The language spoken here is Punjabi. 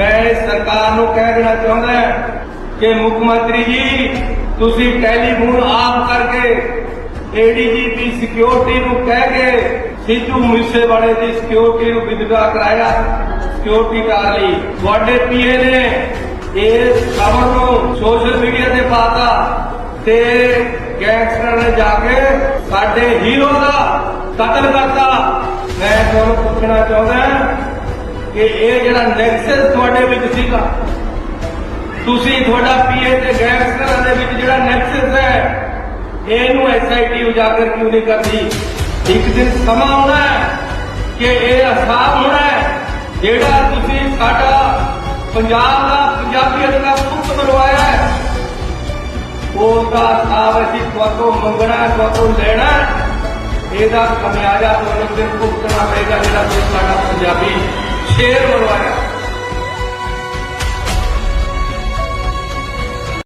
ਮੈਂ ਸਰਕਾਰ ਨੂੰ ਕਹਿ ਦੇਣਾ ਚਾਹੁੰਦਾ ਕਿ ਮੁੱਖ ਮੰਤਰੀ ਜੀ, ਤੁਸੀਂ ਟੈਲੀਫੋਨ ਆਫ ਕਰਕੇ ਏਡੀਜੀਪੀ ਸਿਕਿਉਰਿਟੀ ਨੂੰ ਕਹਿ ਕੇ ਸਿੱਧੂ ਮੂਸੇਵਾਲੇ ਦੀ ਸਿਕਿਉਰਿਟੀ ਨੂੰ ਵਿਦਡਰਾ ਕਰਾਇਆ ਸਿਕਿਉਰਿਟੀ ਕਰ ਲਈ। ਤੁਹਾਡੇ ਪੀਏ ਨੇ ਇਸ ਖਬਰ ਨੂੰ ਸੋਸ਼ਲ ਮੀਡੀਆ ਤੇ ਪਾਤਾ ਤੇ ਗੈਂਗਸਟਰ ਨੇ ਜਾ ਕੇ ਸਾਡੇ ਹੀਰੋ ਦਾ ਕਤਲ ਕਰਤਾ। ਮੈਂ ਤੁਹਾਨੂੰ ਪੁੱਛਣਾ ਚਾਹੁੰਦਾ ਕਿ ਇਹ ਜਿਹੜਾ ਨੈਕਸਸ ਤੁਹਾਡੇ ਵਿੱਚ ਸੀਗਾ। ਤੁਸੀਂ ਤੁਹਾਡਾ ਪੀਏ ਤੇ ਗੈਂਗਸਟਰਾਂ ਦੇ ਵਿੱਚ ਜਿਹੜਾ ਨੈਕਸਸ ਹੈ, ਇਹਨੂੰ ਐਸਆਈਟੀ ਉਜਾਗਰ ਕਿਉਂ ਨਹੀਂ ਕਰਦੀ? ਇੱਕ ਦਿਨ ਸਮਾਂ ਆਉਣਾ ਹੈ ਕਿ ਇਹ ਅਸਾਬ ਹੋਣਾ ਹੈ, ਜਿਹੜਾ ਤੁਸੀਂ ਸਾਡਾ ਪੰਜਾਬ ਦਾ ਪੰਜਾਬੀਅਤ ਦਾ ਪੁੱਤ ਮਰਵਾਇਆ ਹੈ। ਉਸ ਦਾ ਹਿਸਾਬ ਅਸੀਂ ਤੁਹਾਤੋਂ ਮੰਗਣਾ ਤੁਹਾਤੋਂ ਲੈਣਾ ਇਹਦਾ ਖਮਿਆਜਾ ਤੁਹਾਨੂੰ ਦਿਨ ਭੁਗਤਣਾ ਪਏਗਾ ਜਿਹੜਾ ਤੁਸੀਂ ਸਾਡਾ ਪੰਜਾਬੀ ಕೇಳುವಾಗ